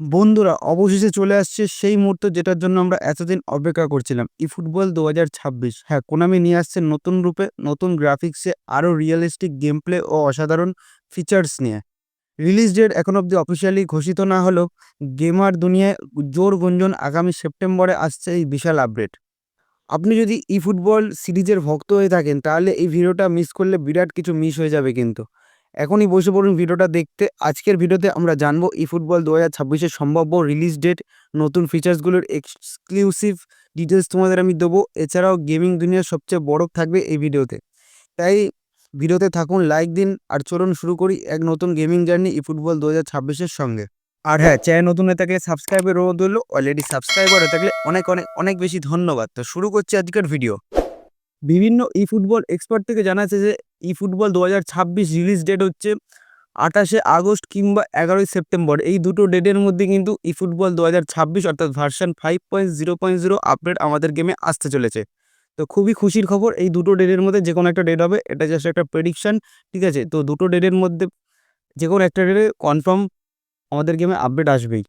বন্ধুরা, অবশেষে চলে আসছে সেই মুহূর্ত যেটার জন্য আমরা এতদিন অপেক্ষা করছিলাম। ই ফুটবল দু হাজার ছাব্বিশ। হ্যাঁ কোনামি নিয়ে আসছে নতুন রূপে, নতুন গ্রাফিক্সে আরও রিয়েলিস্টিক গেম প্লে ও অসাধারণ ফিচার্স নিয়ে। রিলিজ ডেট এখন অবধি অফিসিয়ালি ঘোষিত না হলেও গেমার দুনিয়ায় জোর গুঞ্জন আগামী সেপ্টেম্বরে আসছে এই বিশাল আপডেট আপনি যদি ই ফুটবল সিরিজের ভক্ত হয়ে থাকেন, তাহলে এই ভিডিওটা মিস করলে বিরাট কিছু মিস হয়ে যাবে কিন্তু। এখনই বসে পড়ুন ভিডিওটা দেখতে। আজকের ভিডিওতে আমরা জানব ই ফুটবল দু হাজার ছাব্বিশের সম্ভাব্য রিলিজ ডেট নতুন ফিচার্সগুলোর এক্সক্লুসিভ ডিটেলস তোমাদের আমি দেবো। এছাড়াও গেমিং দুনিয়ার সবচেয়ে বড় থাকবে এই ভিডিওতে। তাই ভিডিওতে থাকুন লাইক দিন, আর চলুন শুরু করি এক নতুন গেমিং জার্নি ই ফুটবল দু হাজার ছাব্বিশের সঙ্গে। আর হ্যাঁ চ্যানেল নতুন হয়ে থাকলে সাবস্ক্রাইবের অনুরোধ হলো অলরেডি সাবস্ক্রাইবার হয়ে থাকলে অনেক অনেক অনেক বেশি ধন্যবাদ। তো শুরু করছি আজকের ভিডিও বিভিন্ন ই ফুটবল এক্সপার্ট থেকে জানা যাচ্ছে যে ই ফুটবল দু হাজার ছাব্বিশ রিলিজ ডেট হচ্ছে আঠাশে আগস্ট কিংবা এগারোই সেপ্টেম্বর। এই দুটো ডেটের মধ্যে কিন্তু ই ফুটবল দু হাজার ছাব্বিশ অর্থাৎ version five point zero point zero update আমাদের গেমে আসতে চলেছে। তো খুবই খুশির খবর, এই দুটো ডেটের মধ্যে যে কোনো একটা ডেট হবে, এটা জাস্ট একটা প্রেডিকশন ঠিক আছে? তো দুটো ডেটের মধ্যে যে কোনো একটা ডেটে কনফার্ম আমাদের গেমে আপডেট আসবেই।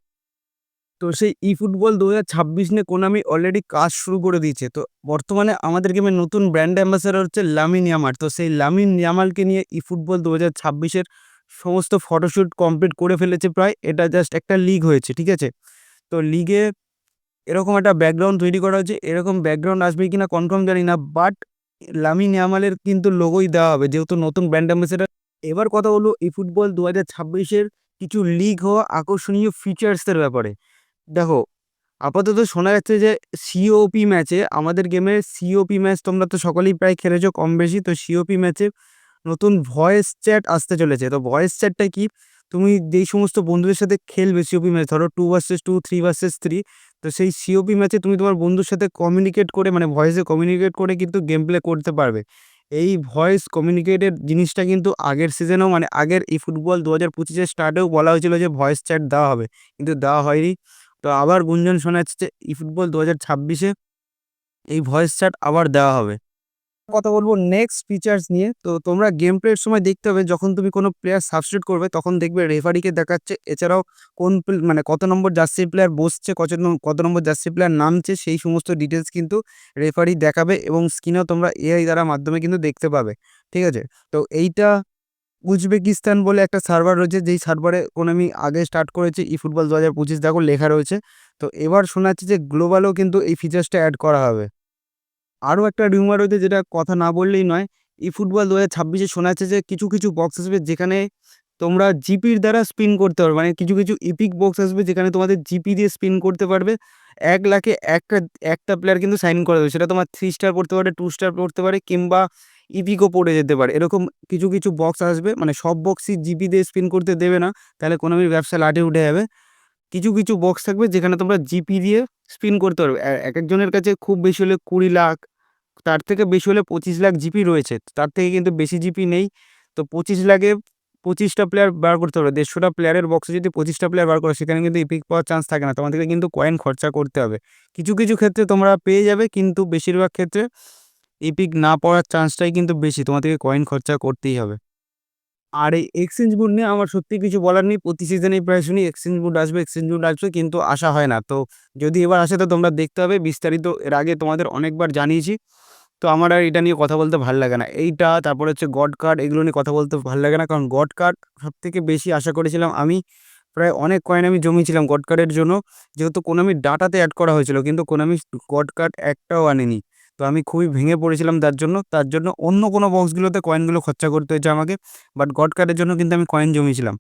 তো সেই ই ফুটবল দু হাজার ছাব্বিশ নিয়ে কোনামি অলরেডি কাজ শুরু করে দিয়েছে। তো বর্তমানে আমাদের গেমের নতুন ব্র্যান্ড অ্যাম্বাসাডার হচ্ছে লামিন ইয়ামার তো সেই লামিন ইয়ামালকে নিয়ে ই ফুটবল দু হাজার ছাব্বিশের সমস্ত ফটোশ্যুট কমপ্লিট করে ফেলেছে প্রায়। এটা জাস্ট একটা লিগ হয়েছে, ঠিক আছে? তো লিগে এরকম একটা ব্যাকগ্রাউন্ড তৈরি করা হয়েছে। এরকম ব্যাকগ্রাউন্ড আসবে কিনা কনফার্ম জানি না বাট লামিন ইয়ামালের কিন্তু লোগোই দেওয়া হবে, যেহেতু নতুন ব্র্যান্ড অ্যাম্বাসেডার এবার কথা হলো ই ফুটবল দু হাজার ছাব্বিশের কিছু লিগ হওয়া আকর্ষণীয় ফিচার্সের ব্যাপারে। দেখো, আপাতত শোনা যাচ্ছে যে সিওপি ম্যাচে আমাদের গেমের সিওপি ম্যাচ তোমরা তো সকলেই প্রায় খেলেছো কম বেশি, তো সিওপি ম্যাচে নতুন ভয়েস চ্যাট আসতে চলেছে। তো ভয়েস চ্যাটটা কি? তুমি যেই সমস্ত বন্ধুদের সাথে খেলবে সিওপি ম্যাচ ধরো two versus two three versus three তো সেই সিওপি ম্যাচে তুমি তোমার বন্ধুর সাথে কমিউনিকেট করে মানে ভয়েসে কমিউনিকেট করে কিন্তু গেম প্লে করতে পারবে। এই ভয়েস কমিউনিকেটের জিনিসটা কিন্তু আগের সিজনেও মানে আগের এই ফুটবল দু হাজার পঁচিশের স্টার্টেও বলা হয়েছিল যে ভয়েস চ্যাট দেওয়া হবে। কিন্তু দেওয়া হয়নি। তো আবার গুঞ্জন শোনা যাচ্ছে ই ফুটবল দু হাজার ছাব্বিশে এই ভয়েস চ্যাট আবার দেওয়া হবে। কথা বলব নেক্সট ফিচার্স নিয়ে, তো তোমরা গেম প্লের সময় দেখতে হবে, যখন তুমি কোনো প্লেয়ার সাবস্টিটিউট করবে, তখন দেখবে রেফারিকে দেখাচ্ছে, এছাড়াও কোন মানে কত নম্বর জার্সি প্লেয়ার বসছে, কত কত নম্বর জার্সি প্লেয়ার নামছে, সেই সমস্ত ডিটেলস কিন্তু রেফারি দেখাবে এবং স্ক্রিনেও তোমরা এআই দ্বারা মাধ্যমে কিন্তু দেখতে পাবে, ঠিক আছে? তো এইটা উজবেকিস্তান বলে একটা সার্ভার রয়েছে, যেই সার্ভারে কোন আমি আগে স্টার্ট করেছি ই ফুটবল দু হাজার পঁচিশ। দেখো লেখা রয়েছে। তো এবার শোনা যাচ্ছে যে গ্লোবালও কিন্তু এই ফিচার্সটা অ্যাড করা হবে। আরও একটা রিউমার রয়েছে যেটা কথা না বললেই নয়। ই ফুটবল দু হাজার ছাব্বিশে শোনা যাচ্ছে যে কিছু কিছু বক্স আসবে যেখানে তোমরা জিপির দ্বারা স্পিন করতে পারবে। মানে কিছু কিছু ইপিক বক্স আসবে যেখানে তোমাদের জিপি দিয়ে স্পিন করতে পারবে। এক লাখে একটা একটা প্লেয়ার কিন্তু সাইন করে দেবে সেটা তোমার থ্রি স্টার পড়তে পারে টু স্টার পড়তে পারে কিংবা ইপিকও পড়ে যেতে পারে। এরকম কিছু কিছু বক্স আসবে মানে সব বক্সই জিপি দিয়ে স্পিন করতে দেবে না, তাহলে কোনো ব্যবসা লাটে উঠে যাবে। কিছু কিছু বক্স থাকবে যেখানে তোমরা জিপি দিয়ে স্পিন করতে পারবে। এক একজনের কাছে খুব বেশি হলে কুড়ি লাখ, তার থেকে বেশি হলে পঁচিশ লাখ জিপি রয়েছে। তার থেকে কিন্তু বেশি জিপি নেই। তো পঁচিশ লাখে পঁচিশটা প্লেয়ার বার করতে হবে দেড়শোটা প্লেয়ারের বক্সে যদি পঁচিশটা প্লেয়ার বার করো, সেখানে কিন্তু ইপিক পাওয়ার চান্স থাকে না। তোমাদেরকে কিন্তু কয়েন খরচা করতে হবে। কিছু কিছু ক্ষেত্রে তোমরা পেয়ে যাবে, কিন্তু বেশিরভাগ ক্ষেত্রে ইপিক না পড়ার চান্সটাই কিন্তু বেশি, তোমাদেরকে কয়েন খরচা করতেই হবে। আর এই এক্সচেঞ্জ বুট নিয়ে আমার সত্যি কিছু বলার নেই, প্রতি সিজনেই প্রায় শুনি এক্সচেঞ্জ বুট আসবে এক্সচেঞ্জ বুট আসবে, কিন্তু আসা হয় না। তো যদি এবার আসে, তো তোমরা দেখতে হবে বিস্তারিত এর আগে তোমাদের অনেকবার জানিয়েছি। তো আমার আর এটা নিয়ে কথা বলতে ভালো লাগে না। এইটা, তারপরে হচ্ছে গড কার্ড এগুলো নিয়ে কথা বলতে ভালো লাগে না, কারণ গড কার্ড সব থেকে বেশি আশা করেছিলাম আমি। প্রায় অনেক কয়েন আমি জমিয়েছিলাম গড কার্ডের জন্য। যেহেতু কোনামি ডাটাতে অ্যাড করা হয়েছিল, কিন্তু কোনামি গড কার্ড একটাও আনেনি। তো আমি খুবই ভেঙে পড়েছিলাম তার জন্য। তার জন্য অন্য কোনো বক্সগুলোতে কয়েনগুলো খরচা করতে হয়েছে আমাকে। বাট গড কার্ডের জন্য কিন্তু আমি কয়েন জমিয়েছিলাম।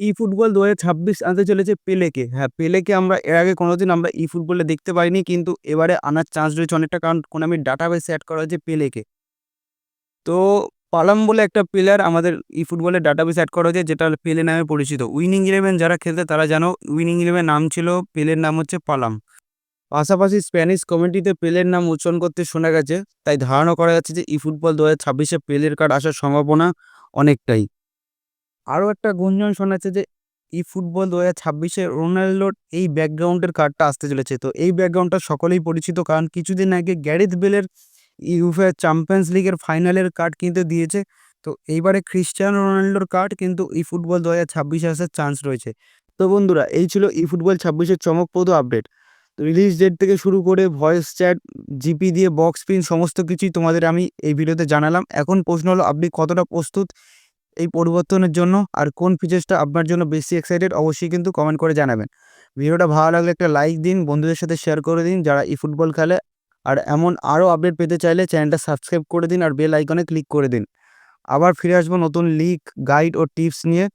ই ফুটবল দু হাজার ছাব্বিশ আনতে চলেছে পেলেকে হ্যাঁ পেলেকে আমরা এর আগে কোনোদিন আমরা ই ফুটবলে দেখতে পাইনি, কিন্তু এবারে আনার চান্স রয়েছে অনেকটা, কারণ কোন আমি ডাটাবেসে অ্যাড করা হয়েছে পেলেকে তো পালাম বলে একটা প্লেয়ার আমাদের ই ফুটবলের ডাটাবেস অ্যাড করা হয়েছে, যেটা পেলে নামে পরিচিত। উইনিং ইলেভেন যারা খেলতে, তারা জানো উইনিং ইলেভেন নাম ছিল পেলের নাম হচ্ছে পালাম। পাশাপাশি স্প্যানিশ কমিটিতে পেলের নাম উচ্চারণ করতে শোনা গেছে, তাই ধারণা করা যাচ্ছে যে ই ফুটবল দু হাজার ছাব্বিশে পেলের কার্ড আসার সম্ভাবনা অনেকটাই। আরও একটা গুঞ্জন শোনা যাচ্ছে যে ই ফুটবল দু হাজার ছাব্বিশে রোনাল্ডোর এই ব্যাকগ্রাউন্ডের কার্ডটা আসতে চলেছে। তো এই ব্যাকগ্রাউন্ডটা সকলেই পরিচিত, কারণ কিছুদিন আগে গ্যারেথ বেলের ইউফে চ্যাম্পিয়ন্স লিগের ফাইনালের কার্ড কিন্তু দিয়েছে। তো এইবারে ক্রিস্টিয়ানো রোনাল্ডোর কার্ড কিন্তু ই ফুটবল দু হাজার ছাব্বিশে আসার চান্স রয়েছে। তো বন্ধুরা, এই ছিল ই ফুটবল ছাব্বিশের চমকপ্রদ আপডেট। রিলিজ ডেট থেকে শুরু করে ভয়েস চ্যাট জিপি দিয়ে বক্স প্রিন্ট সমস্ত কিছুই তোমাদের আমি এই ভিডিওতে জানালাম। এখন প্রশ্ন হলো, আপনি কতটা প্রস্তুত এই পরিবর্তনের জন্য আর কোন ফিচার্সটা আপনার জন্য বেশি এক্সাইটেড অবশ্যই কিন্তু কমেন্ট করে জানাবেন। ভিডিওটা ভালো লাগলে একটা লাইক দিন, বন্ধুদের সাথে শেয়ার করে দিন যারা ই ফুটবল খেলে। আর এমন আরও আপডেট পেতে চাইলে চ্যানেলটা সাবস্ক্রাইব করে দিন আর বেল আইকনে ক্লিক করে দিন। আবার ফিরে আসব নতুন লিগ গাইড ও টিপস নিয়ে।